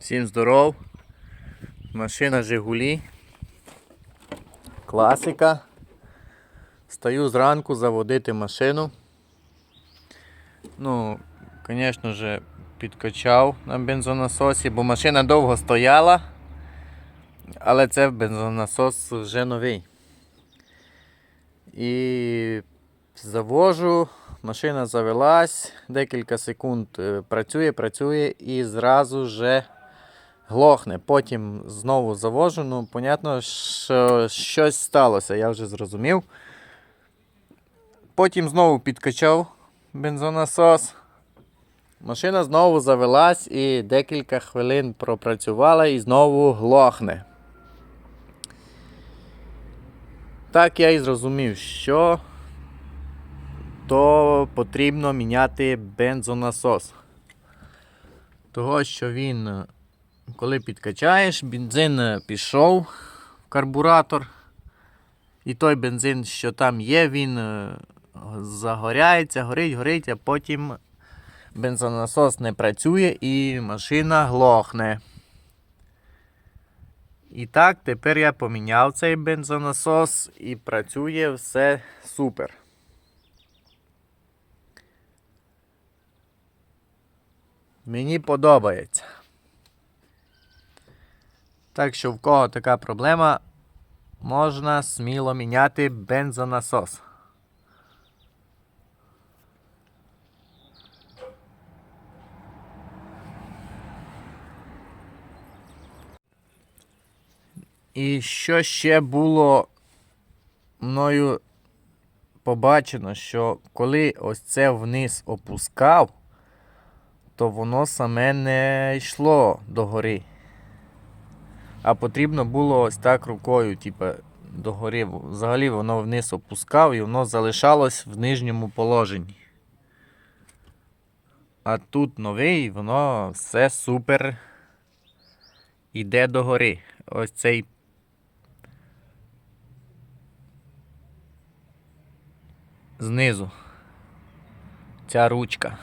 Всім здоров. Машина Жигулі. Класика. Стаю зранку заводити машину. Ну, звісно ж, підкачав на бензонасосі, бо машина довго стояла. Але це бензонасос вже новий. І завожу, машина завелась, декілька секунд е, працює, працює і зразу же глохне. Потім знову завожу. Ну, понятно, що щось сталося, я вже зрозумів. Потім знову підкачав бензонасос. Машина знову завелась і декілька хвилин пропрацювала і знову глохне. Так я і зрозумів, що то потрібно міняти бензонасос. Того, що він, коли підкачаєш, бензин е, пішов в карбуратор. І той бензин, що там є, він е, загоряється, горить, горить, а потім бензонасос не працює і машина глохне. І так, тепер я поміняв цей бензонасос і працює все супер. Мені подобається. Так що в кого така проблема, можна сміло міняти бензонасос. І що ще було мною побачено, що коли ось це вниз опускав, то воно саме не йшло догори. А потрібно було ось так рукою, типу, догори. Взагалі воно вниз опускав і воно залишалось в нижньому положенні. А тут новий, воно все супер іде догори. Ось цей знизу. Ця ручка.